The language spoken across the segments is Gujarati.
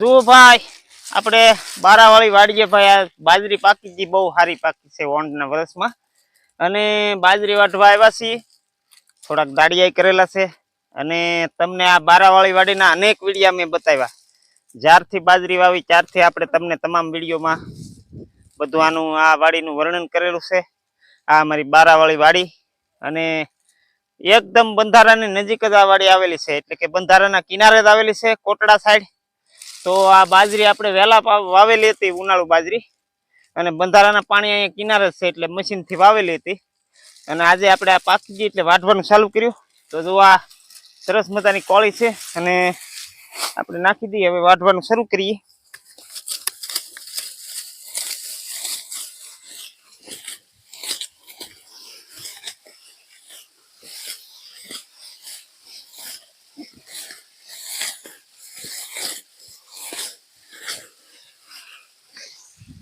જુઓ ભાઈ? આપણે બારાવાળી વાડીએ ભાઈ આ બાજરી પાકી હતી બહુ સારી પાકી છે ઓંઢના વર્ષમાં. અને બાજરી વાટવા આવ્યા છીએ. થોડાક દાડિયા કરેલા છે. અને તમને આ બારાવાળી વાડીના અનેક વિડીયા મેં બતાવ્યા. જ્યારથી બાજરી વાવી, ત્યારથી આપણે તમને તમામ વિડીયોમાં બધું આનું, આ વાડીનું વર્ણન કરેલું છે. આ અમારી બારાવાળી વાડી. અને એકદમ બંધારાની નજીક જ આ વાડી આવેલી છે. એટલે કે બંધારાના કિનારે જ આવેલી છે, કોટડા સાઈડ. તો આ બાજરી આપણે વહેલા વાવેલી હતી ઉનાળુ બાજરી. અને બંધારાના પાણી અહીંયા કિનારે છે, એટલે મશીનથી વાવેલી હતી. અને આજે આપણે આ પાકી ગઈ એટલે વાઢવાનું ચાલુ કર્યું. તો જો આ સરસ મજાની કોળી છે, અને આપણે નાખી દઈએ, હવે વાઢવાનું શરૂ કરીએ.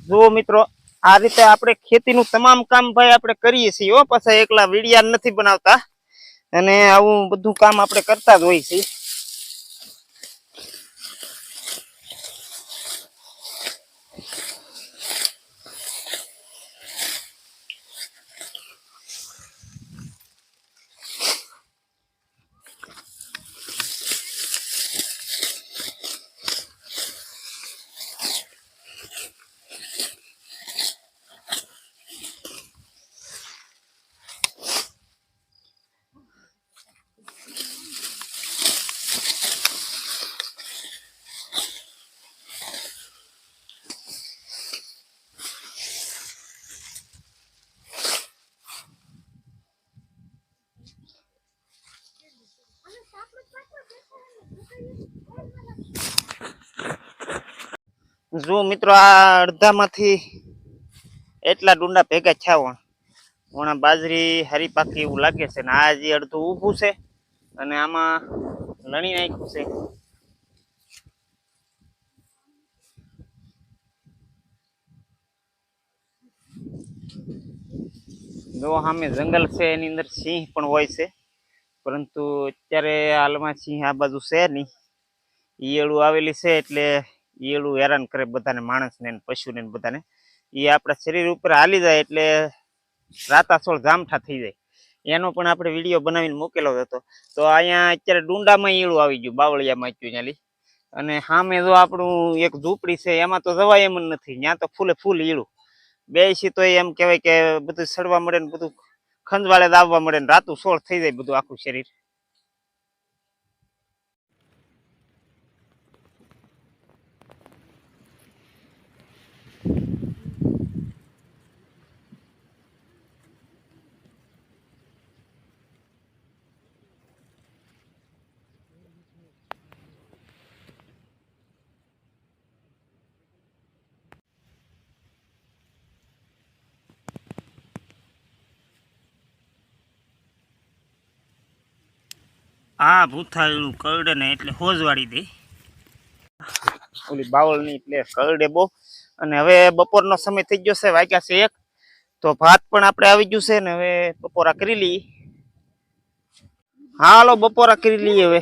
જુઓ મિત્રો, આ રીતે આપણે ખેતીનું તમામ કામ ભાઈ આપણે કરીએ છીએ હો. પાછા એકલા વીડિયા નથી બનાવતા. અને આવું બધું કામ આપણે કરતા જ હોય છીએ. જો મિત્રો આ અડધામાંથી એટલા ડુંડા ભેગા થયા વણ વણા બાજરી હરી પાકી એવું લાગે છે ને આ જે અડધું ઊભું છે અને આમાં લણી નાખ્યું છે. જો સામે જંગલ છે, એની અંદર સિંહ પણ હોય છે, પરંતુ અત્યારે હાલમાં સિંહ આ બાજુ છે નહીં. ઈયળું આવેલી છે એટલે ઈયળું હેરાન કરે બધાને, માણસને પશુને બધાને. એ આપણા શરીર ઉપર હાલી જાય એટલે રાતાસોળ જામઠા થઈ જાય. એનો પણ આપણે વીડિયો બનાવીને મૂકેલો હતો. તો અહીંયા અત્યારે ડુંડામાં ઈયળું આવી ગયું, બાવળિયામાં આચ્યું ચાલી અને સામે જો આપણું એક ઝૂંપડી છે, એમાં તો જવાય એમ નથી. ત્યાં તો ફૂલે ફૂલ ઈયળું. બે છે તો એમ કહેવાય કે બધું સડવા મળે ને બધું ખંજવાળે દાવવા મળે ને રાતું સોળ થઈ જાય બધું આખું શરીર. આ ભૂથાયેલું કરડે ને એટલે હોજવાડી દે. ઓલી બાવળની એટલે કરડે બહુ. અને હવે બપોરનો સમય થઈ ગયો છે, વાગ્યા છે એક. તો ભાત પણ આપણે આવી ગયું છે ને હવે બપોરા કરી લઈએ. હાલો, બપોરા કરી લઈએ હવે.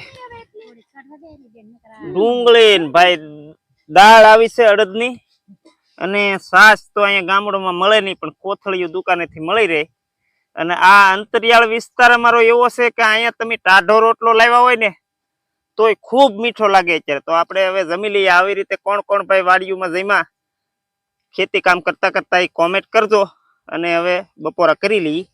ડુંગળી ભાઈ દાળ આવી છે અડદની. અને સાસ તો અહીંયા ગામડામાં મળે નહીં, પણ કોથળીઓ દુકાનેથી મળી રહે. અને આ અંતરિયાળ વિસ્તાર અમારો એવો છે કે અહીંયા તમે ટાઢો રોટલો લાવ્યા હોય ને, તોય ખૂબ મીઠો લાગે અત્યારે. તો આપણે હવે જમી લઈએ. આવી રીતે કોણ કોણ ભાઈ વાડીઓમાં જમ્યા? ખેતી કામ કરતા કરતા એ કોમેન્ટ કરજો. અને હવે બપોરા કરી લઈએ.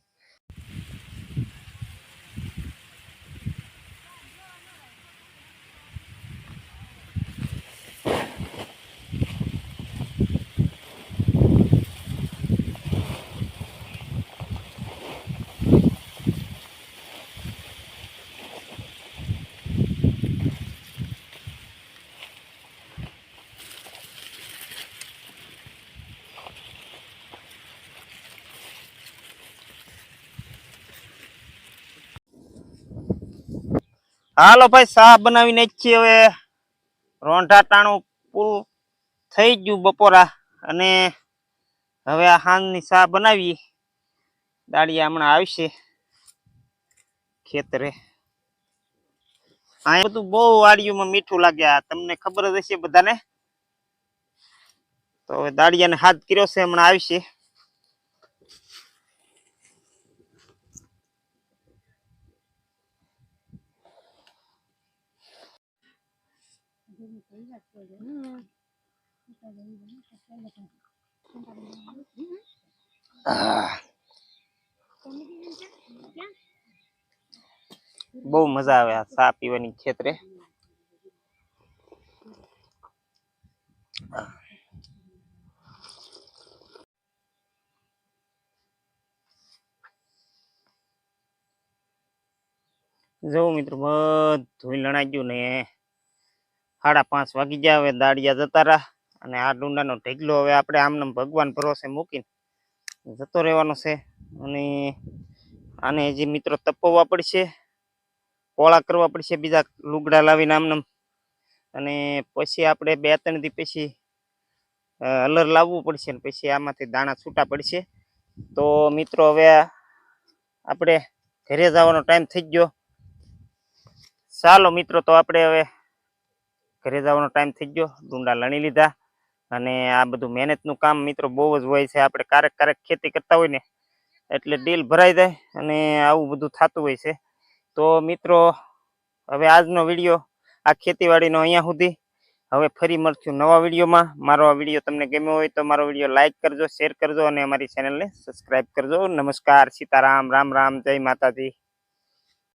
હાલો ભાઈ, શાહ બનાવીને જ છીએ હવે. રોંઢા ટાણું પૂરું થઈ ગયું બપોરા અને હવે આ હાંજની શાહ બનાવીએ. દાળિયા હમણાં આવશે ખેતરે. આ બધું બહુ વાડીઓમાં મીઠું લાગ્યા તમને ખબર જ હશે બધાને. તો હવે દાળિયાને હાથ કર્યો છે, હમણાં આવશે બહુ મજા આવે આ ચા પીવાની ખેતરે. જો મિત્રો બધું લણાઈ ગયું ને. સાડા પાંચ વાગી ગયા, હવે દાડિયા જતા રહ્યા અને આ ડુંડાનો ઢેગલો હવે આપણે આમને ભગવાન ભરોસે મૂકીને જતો રહેવાનો છે. અને આને હજી મિત્રો તપવવા પડશે, પોળા કરવા પડશે, બીજા લુગડા લાવીને આમને. અને પછી આપણે બે ત્રણ દી પછી અલર લાવવું પડશે ને પછી આમાંથી દાણા છૂટા પડશે. તો મિત્રો હવે આપણે ઘરે જવાનો ટાઈમ થઈ ગયો. ચાલો મિત્રો, તો આપણે હવે ઘરે જવાનો ટાઈમ થઈ ગયો, ડુંડા લણી લીધા અને આ બધું મહેનતનું કામ મિત્રો બહુ જ હોય છે. આપણે ક્યારેક ક્યારેક ખેતી કરતા હોય ને એટલે ડીલ ભરાઈ જાય અને આવું બધું થતું હોય છે. તો મિત્રો, હવે આજનો વીડિયો આ ખેતીવાડીનો અહીંયા સુધી. હવે ફરી મળશું નવા વિડીયોમાં. મારો આ વીડિયો તમને ગમ્યો હોય તો મારો વીડિયો લાઇક કરજો શેર કરજો અને અમારી ચેનલને સબસ્ક્રાઈબ કરજો. નમસ્કાર, સીતારામ, રામ રામ, જય માતાજી.